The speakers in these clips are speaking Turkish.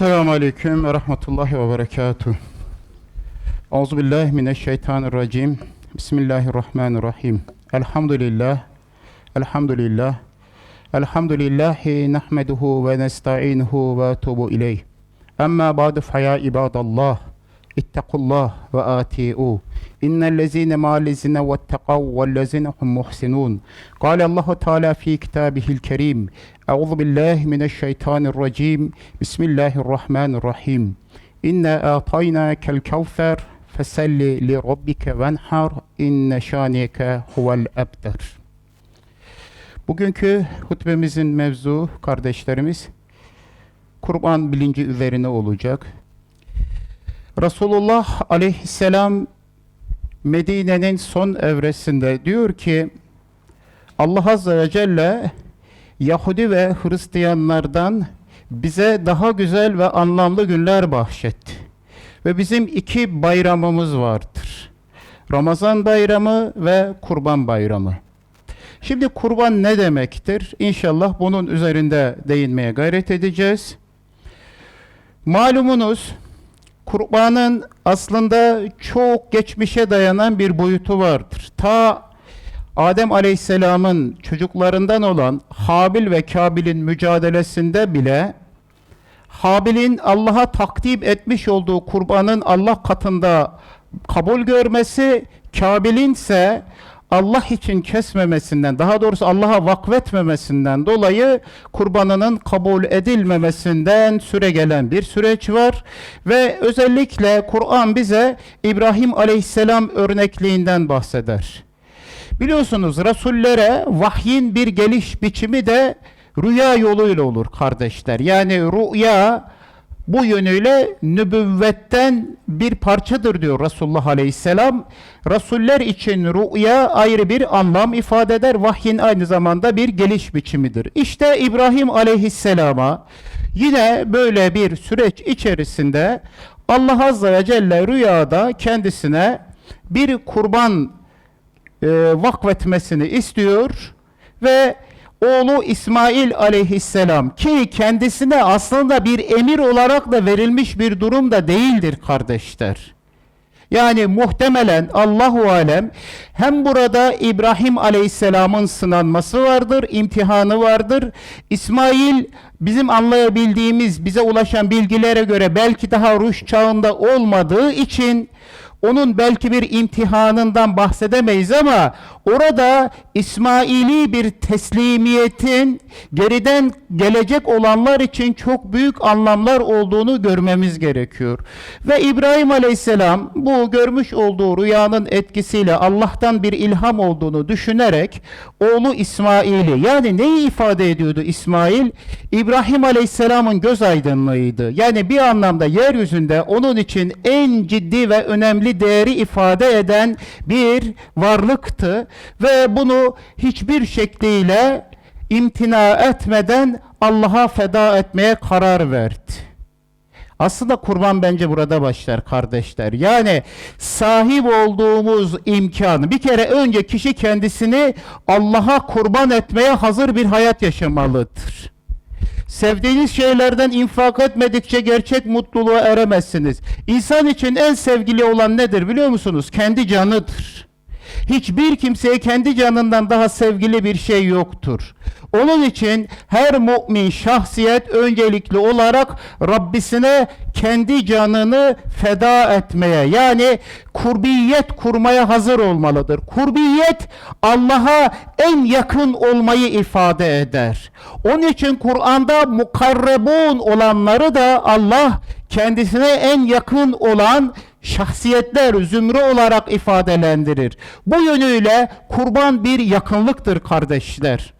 Esselamu Aleyküm ve Rahmetullahi ve Berekatuhu. Euzu billahi mineşşeytanirracim. Bismillahirrahmanirrahim. Elhamdülillah. Elhamdülillah. Elhamdülillahi nahmeduhu ve nesta'inuhu ve etubu ileyh. Amma ba'du fe ya ibadallah. İttakullah ve ati'u. İnnellezine ma'allezine vettekav vellezine hum muhsinun. Kale Allahu Teala fi kitabihil kerim. Euzu billahi mineşşeytanirracim. Bismillahirrahmanirrahim. İnna a'taynakel kevser feselli li rabbike venhar inne şaniyeke huvel ebter. Bugünkü hutbemizin mevzu kardeşlerimiz kurban bilinci üzerine olacak. Resulullah aleyhisselam Medine'nin son evresinde diyor ki Allah Azze ve Celle Yahudi ve Hristiyanlardan bize daha güzel ve anlamlı günler bahşetti. Ve bizim iki bayramımız vardır. Ramazan bayramı ve kurban bayramı. Şimdi kurban ne demektir? İnşallah bunun üzerinde değinmeye gayret edeceğiz. Malumunuz kurbanın aslında çok geçmişe dayanan bir boyutu vardır. Ta Adem Aleyhisselam'ın çocuklarından olan Habil ve Kabil'in mücadelesinde bile Habil'in Allah'a takdim etmiş olduğu kurbanın Allah katında kabul görmesi, Kabil'in ise Allah için kesmemesinden, daha doğrusu Allah'a vakfetmemesinden dolayı kurbanının kabul edilmemesinden süre gelen bir süreç var. Ve özellikle Kur'an bize İbrahim Aleyhisselam örnekliğinden bahseder. Biliyorsunuz Resullere vahyin bir geliş biçimi de rüya yoluyla olur kardeşler. Yani rüya bu yönüyle nübüvvetten bir parçadır diyor Resulullah Aleyhisselam. Resuller için rüya ayrı bir anlam ifade eder. Vahyin aynı zamanda bir geliş biçimidir. İşte İbrahim Aleyhisselam'a yine böyle bir süreç içerisinde Allah Azze ve Celle rüyada kendisine bir kurban e, vakfetmesini istiyor ve oğlu İsmail aleyhisselam ki kendisine aslında bir emir olarak da verilmiş bir durum da değildir kardeşler. Yani muhtemelen Allahu alem hem burada İbrahim Aleyhisselam'ın sınanması vardır, imtihanı vardır. İsmail bizim anlayabildiğimiz, bize ulaşan bilgilere göre belki daha ruş çağında olmadığı için onun belki bir imtihanından bahsedemeyiz ama orada İsmaili bir teslimiyetin geriden gelecek olanlar için çok büyük anlamlar olduğunu görmemiz gerekiyor. Ve İbrahim Aleyhisselam bu görmüş olduğu rüyanın etkisiyle Allah'tan bir ilham olduğunu düşünerek oğlu İsmail'i yani neyi ifade ediyordu İsmail? İbrahim Aleyhisselam'ın göz aydınlığıydı. Yani bir anlamda yeryüzünde onun için en ciddi ve önemli değeri ifade eden bir varlıktı ve bunu hiçbir şekliyle imtina etmeden Allah'a feda etmeye karar verdi. Aslında kurban bence burada başlar kardeşler. Yani sahip olduğumuz imkanı bir kere önce kişi kendisini Allah'a kurban etmeye hazır bir hayat yaşamalıdır. Sevdiğiniz şeylerden infak etmedikçe gerçek mutluluğa eremezsiniz. İnsan için en sevgili olan nedir biliyor musunuz? Kendi canıdır. Hiçbir kimseye kendi canından daha sevgili bir şey yoktur. Onun için her mümin şahsiyet öncelikli olarak Rabbisine kendi canını feda etmeye yani kurbiyet kurmaya hazır olmalıdır. Kurbiyet Allah'a en yakın olmayı ifade eder. Onun için Kur'an'da mukarrebun olanları da Allah kendisine en yakın olan şahsiyetler zümre olarak ifadelendirir. Bu yönüyle kurban bir yakınlıktır kardeşler.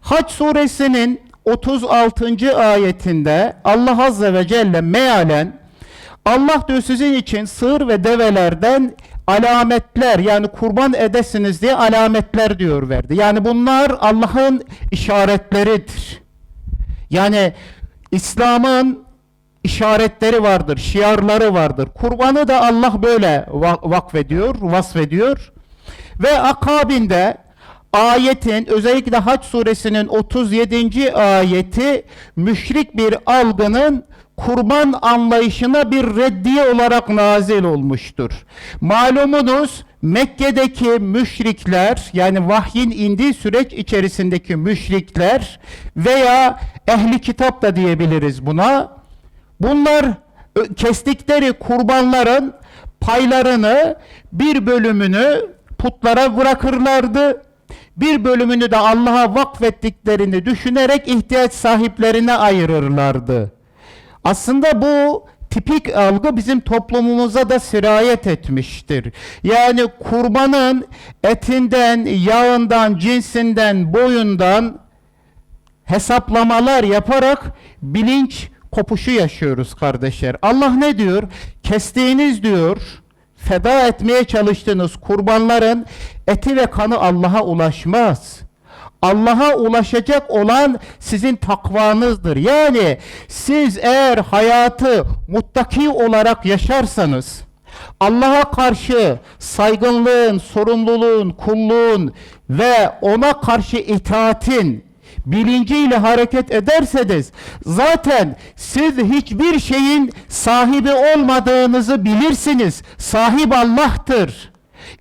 Haç suresinin 36. ayetinde Allah Azze ve Celle mealen Allah diyor sizin için sığır ve develerden alametler yani kurban edesiniz diye alametler diyor verdi. Yani bunlar Allah'ın işaretleridir. Yani İslam'ın işaretleri vardır, şiarları vardır. Kurbanı da Allah böyle vakfediyor, vasfediyor. Ve akabinde ayetin özellikle Haç suresinin 37. ayeti müşrik bir algının kurban anlayışına bir reddiye olarak nazil olmuştur. Malumunuz Mekke'deki müşrikler yani vahyin indiği süreç içerisindeki müşrikler veya ehli kitap da diyebiliriz buna. Bunlar kestikleri kurbanların paylarını bir bölümünü putlara bırakırlardı. Bir bölümünü de Allah'a vakfettiklerini düşünerek ihtiyaç sahiplerine ayırırlardı. Aslında bu tipik algı bizim toplumumuza da sirayet etmiştir. Yani kurbanın etinden, yağından, cinsinden, boyundan hesaplamalar yaparak bilinç kopuşu yaşıyoruz kardeşler. Allah ne diyor? Kestiğiniz diyor, feda etmeye çalıştığınız kurbanların eti ve kanı Allah'a ulaşmaz. Allah'a ulaşacak olan sizin takvanızdır. Yani siz eğer hayatı muttaki olarak yaşarsanız, Allah'a karşı saygınlığın, sorumluluğun, kulluğun ve ona karşı itaatin bilinciyle hareket ederseniz zaten siz hiçbir şeyin sahibi olmadığınızı bilirsiniz. Sahip Allah'tır.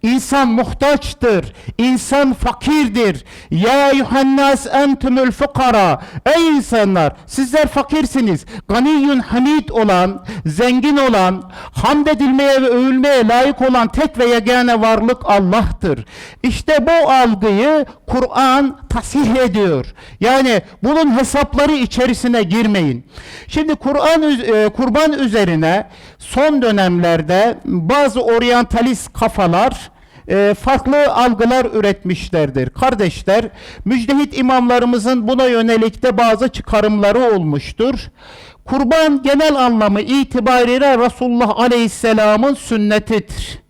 İnsan muhtaçtır. İnsan fakirdir. Ya yuhannas entumul fukara. Ey insanlar sizler fakirsiniz. Ganiyyun hamid olan, zengin olan, hamd edilmeye ve övülmeye layık olan tek ve yegane varlık Allah'tır. İşte bu algıyı Kur'an tasih ediyor. Yani bunun hesapları içerisine girmeyin. Şimdi Kur'an e, kurban üzerine son dönemlerde bazı oryantalist kafalar e, farklı algılar üretmişlerdir. Kardeşler, müjdehit imamlarımızın buna yönelik de bazı çıkarımları olmuştur. Kurban genel anlamı itibariyle Resulullah Aleyhisselam'ın sünnetidir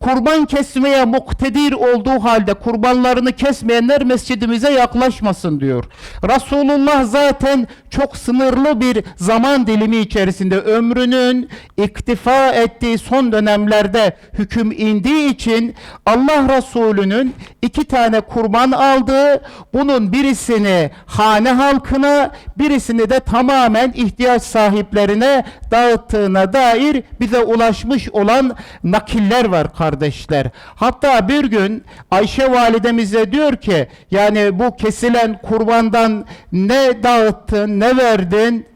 kurban kesmeye muktedir olduğu halde kurbanlarını kesmeyenler mescidimize yaklaşmasın diyor. Resulullah zaten çok sınırlı bir zaman dilimi içerisinde ömrünün iktifa ettiği son dönemlerde hüküm indiği için Allah Resulü'nün iki tane kurban aldığı bunun birisini hane halkına birisini de tamamen ihtiyaç sahiplerine dağıttığına dair bize ulaşmış olan nakiller var kardeşler. Hatta bir gün Ayşe validemize diyor ki yani bu kesilen kurbandan ne dağıttın ne verdin?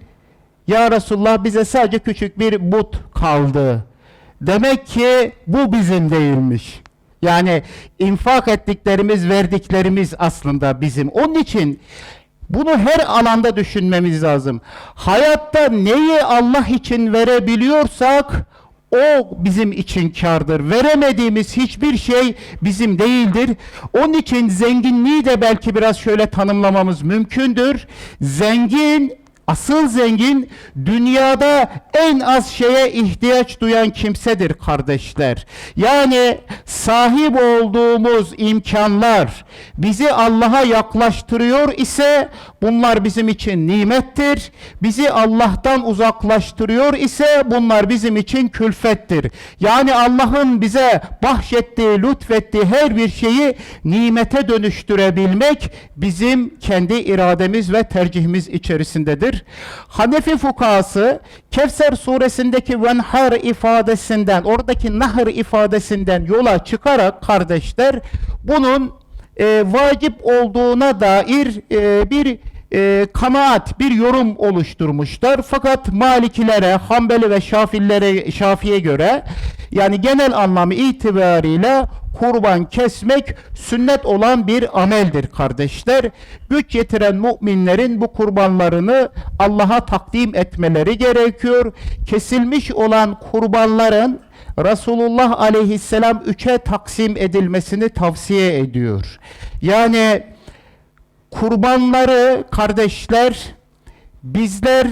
Ya Resulullah bize sadece küçük bir but kaldı. Demek ki bu bizim değilmiş. Yani infak ettiklerimiz, verdiklerimiz aslında bizim. Onun için bunu her alanda düşünmemiz lazım. Hayatta neyi Allah için verebiliyorsak o bizim için kardır. Veremediğimiz hiçbir şey bizim değildir. Onun için zenginliği de belki biraz şöyle tanımlamamız mümkündür. Zengin Asıl zengin dünyada en az şeye ihtiyaç duyan kimsedir kardeşler. Yani sahip olduğumuz imkanlar bizi Allah'a yaklaştırıyor ise bunlar bizim için nimettir. Bizi Allah'tan uzaklaştırıyor ise bunlar bizim için külfettir. Yani Allah'ın bize bahşettiği, lütfettiği her bir şeyi nimete dönüştürebilmek bizim kendi irademiz ve tercihimiz içerisindedir. Hanefi fukası Kevser suresindeki venhar ifadesinden, oradaki nahr ifadesinden yola çıkarak kardeşler bunun e, vacip olduğuna dair e, bir e, kanaat, bir yorum oluşturmuşlar. Fakat Malikilere, Hanbeli ve Şafilere, Şafi'ye göre yani genel anlamı itibariyle kurban kesmek sünnet olan bir ameldir kardeşler. Güç yetiren müminlerin bu kurbanlarını Allah'a takdim etmeleri gerekiyor. Kesilmiş olan kurbanların Resulullah aleyhisselam üçe taksim edilmesini tavsiye ediyor. Yani kurbanları kardeşler bizler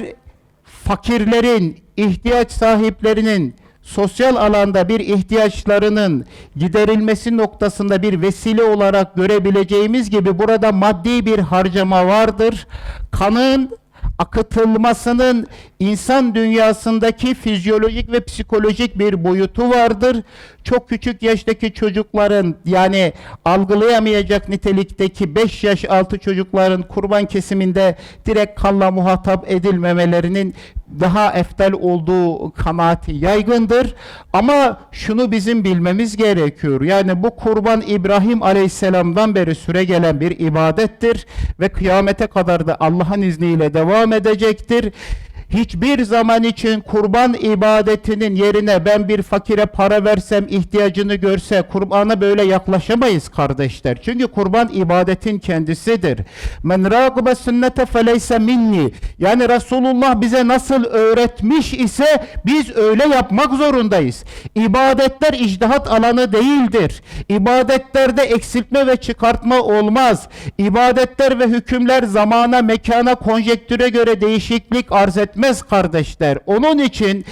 fakirlerin, ihtiyaç sahiplerinin sosyal alanda bir ihtiyaçlarının giderilmesi noktasında bir vesile olarak görebileceğimiz gibi burada maddi bir harcama vardır. Kanın akıtılmasının insan dünyasındaki fizyolojik ve psikolojik bir boyutu vardır. Çok küçük yaştaki çocukların yani algılayamayacak nitelikteki 5 yaş altı çocukların kurban kesiminde direkt kanla muhatap edilmemelerinin daha eftel olduğu kanaati yaygındır. Ama şunu bizim bilmemiz gerekiyor. Yani bu kurban İbrahim Aleyhisselam'dan beri süre gelen bir ibadettir ve kıyamete kadar da Allah'ın izniyle devam edecektir. Hiçbir zaman için kurban ibadetinin yerine ben bir fakire para versem ihtiyacını görse kurbana böyle yaklaşamayız kardeşler. Çünkü kurban ibadetin kendisidir. Men ragibe sünnete feleyse minni. Yani Resulullah bize nasıl öğretmiş ise biz öyle yapmak zorundayız. İbadetler icdihat alanı değildir. İbadetlerde eksiltme ve çıkartma olmaz. İbadetler ve hükümler zamana, mekana, konjektüre göre değişiklik arz etmez kardeşler. Onun için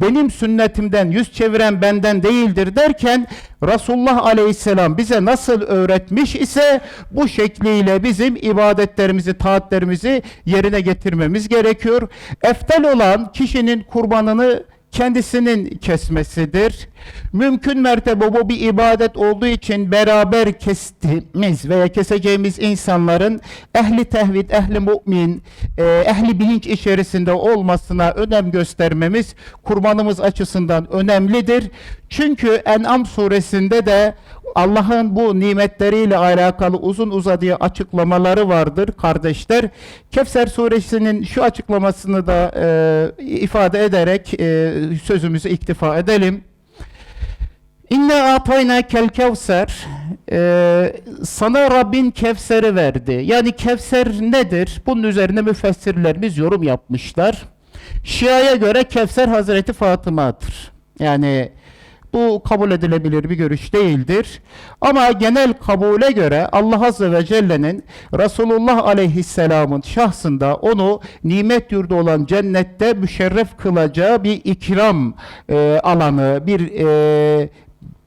benim sünnetimden yüz çeviren benden değildir derken Resulullah Aleyhisselam bize nasıl öğretmiş ise bu şekliyle bizim ibadetlerimizi, taatlerimizi yerine getirmemiz gerekiyor. Eftel olan kişinin kurbanını kendisinin kesmesidir. Mümkün mertebe bu bir ibadet olduğu için beraber kestiğimiz veya keseceğimiz insanların ehli tevhid, ehli mümin, e, ehli bilinç içerisinde olmasına önem göstermemiz kurbanımız açısından önemlidir. Çünkü En'am suresinde de Allah'ın bu nimetleriyle alakalı uzun uzadıya açıklamaları vardır kardeşler. Kevser suresinin şu açıklamasını da e, ifade ederek e, sözümüzü iktifa edelim. İnne atayna kel kevser Ee, sana Rabbin Kevser'i verdi. Yani Kevser nedir? Bunun üzerine müfessirlerimiz yorum yapmışlar. Şia'ya göre Kevser Hazreti Fatıma'dır. Yani bu kabul edilebilir bir görüş değildir. Ama genel kabule göre Allah Azze ve Celle'nin Resulullah Aleyhisselam'ın şahsında onu nimet yurdu olan cennette müşerref kılacağı bir ikram e, alanı, bir e,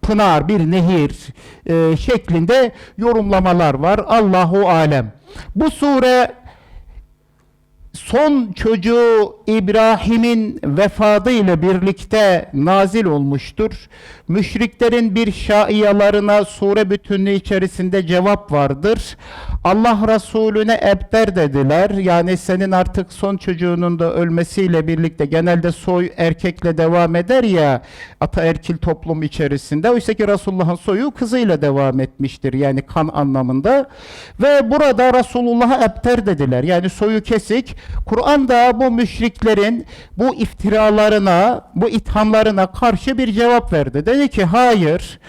pınar, bir nehir e, şeklinde yorumlamalar var. Allahu alem. Bu sure son çocuğu İbrahim'in vefadı ile birlikte nazil olmuştur. Müşriklerin bir şaiyalarına sure bütünlüğü içerisinde cevap vardır. Allah Resulüne ebter dediler. Yani senin artık son çocuğunun da ölmesiyle birlikte genelde soy erkekle devam eder ya ataerkil toplum içerisinde. Oysa ki Resulullah'ın soyu kızıyla devam etmiştir. Yani kan anlamında. Ve burada Resulullah'a ebter dediler. Yani soyu kesik. Kur'an'da bu müşriklerin bu iftiralarına, bu ithamlarına karşı bir cevap verdi. Dedi ki hayır.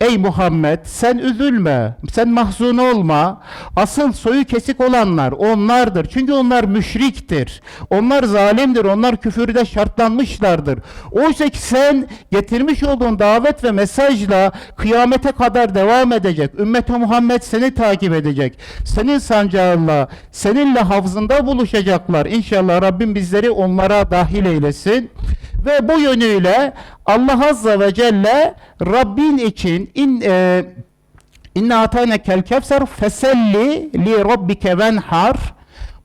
Ey Muhammed sen üzülme, sen mahzun olma. Asıl soyu kesik olanlar onlardır. Çünkü onlar müşriktir. Onlar zalimdir. Onlar küfürde şartlanmışlardır. Oysa ki sen getirmiş olduğun davet ve mesajla kıyamete kadar devam edecek. Ümmet-i Muhammed seni takip edecek. Senin sancağınla, seninle havzında buluşacaklar. İnşallah Rabbim bizleri onlara dahil eylesin. Ve bu yönüyle Allah Azze ve Celle Rabbin için in, e, inne atayna kel kevser feselli li rabbike venhar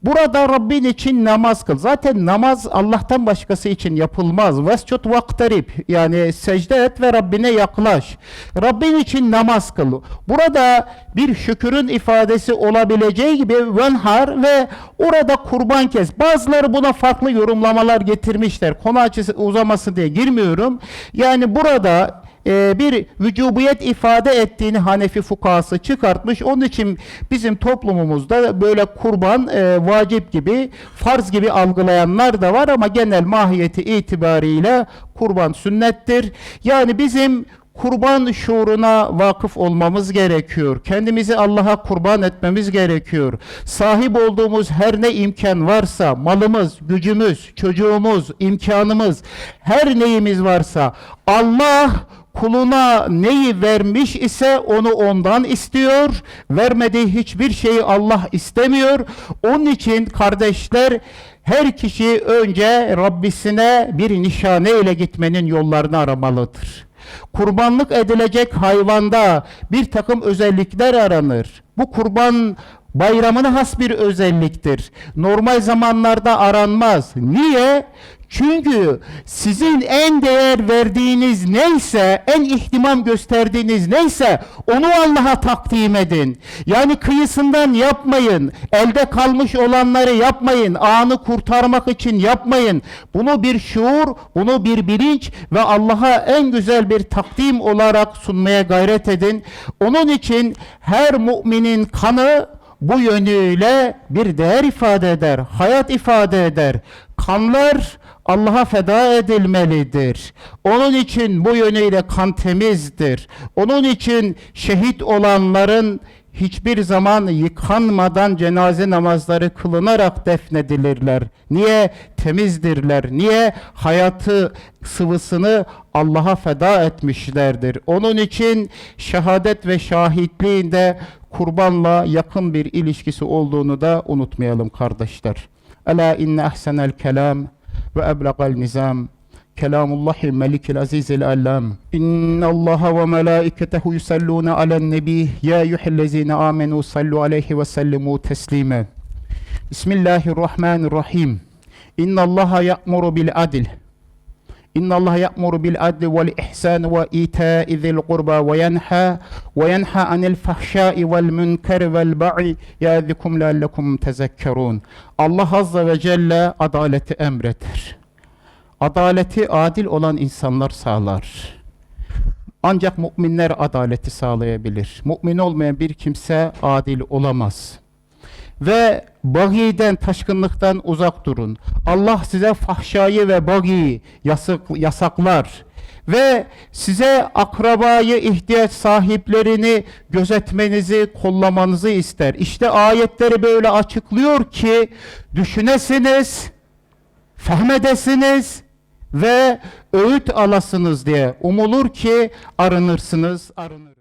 Burada Rabbin için namaz kıl. Zaten namaz Allah'tan başkası için yapılmaz. Vescut vaktarib yani secde et ve Rabbine yaklaş. Rabbin için namaz kıl. Burada bir şükürün ifadesi olabileceği gibi venhar ve orada kurban kes. Bazıları buna farklı yorumlamalar getirmişler. Konu açısı uzaması diye girmiyorum. Yani burada e, bir vücubiyet ifade ettiğini Hanefi fukası çıkartmış. Onun için bizim toplumumuzda böyle kurban e, vacip gibi, farz gibi algılayanlar da var ama genel mahiyeti itibariyle kurban sünnettir. Yani bizim kurban şuuruna vakıf olmamız gerekiyor. Kendimizi Allah'a kurban etmemiz gerekiyor. Sahip olduğumuz her ne imkan varsa, malımız, gücümüz, çocuğumuz, imkanımız, her neyimiz varsa Allah kuluna neyi vermiş ise onu ondan istiyor. Vermediği hiçbir şeyi Allah istemiyor. Onun için kardeşler her kişi önce Rabbisine bir nişane ile gitmenin yollarını aramalıdır. Kurbanlık edilecek hayvanda bir takım özellikler aranır. Bu kurban bayramına has bir özelliktir. Normal zamanlarda aranmaz. Niye? Çünkü sizin en değer verdiğiniz neyse, en ihtimam gösterdiğiniz neyse onu Allah'a takdim edin. Yani kıyısından yapmayın. Elde kalmış olanları yapmayın. Anı kurtarmak için yapmayın. Bunu bir şuur, bunu bir bilinç ve Allah'a en güzel bir takdim olarak sunmaya gayret edin. Onun için her müminin kanı bu yönüyle bir değer ifade eder, hayat ifade eder. Kanlar Allah'a feda edilmelidir. Onun için bu yönüyle kan temizdir. Onun için şehit olanların hiçbir zaman yıkanmadan cenaze namazları kılınarak defnedilirler. Niye? Temizdirler. Niye? Hayatı sıvısını Allah'a feda etmişlerdir. Onun için şehadet ve şahitliğinde kurbanla yakın bir ilişkisi olduğunu da unutmayalım kardeşler. Ela inne ahsenel kelam ve eblegal nizam. Kelamullahi melikil azizil allam. İnna Allah ve melaiketehu yusalluna alen nebi. Ya eyyühellezine amenu sallu aleyhi ve sellimu teslime. Bismillahirrahmanirrahim. İnna Allah ya'muru bil adli vel ihsan ve ita'i zil kurba ve yenha ve yenha anil fahşai vel münker vel ba'i yâzikum leallekum tezekkerun. Allah azze ve celle adaleti emreder. Adaleti adil olan insanlar sağlar. Ancak müminler adaleti sağlayabilir. Mümin olmayan bir kimse adil olamaz. Ve bagiden, taşkınlıktan uzak durun. Allah size fahşayı ve bagiyi yasak, yasaklar. Ve size akrabayı, ihtiyaç sahiplerini gözetmenizi, kollamanızı ister. İşte ayetleri böyle açıklıyor ki düşünesiniz, fehmedesiniz ve öğüt alasınız diye umulur ki arınırsınız, arınır.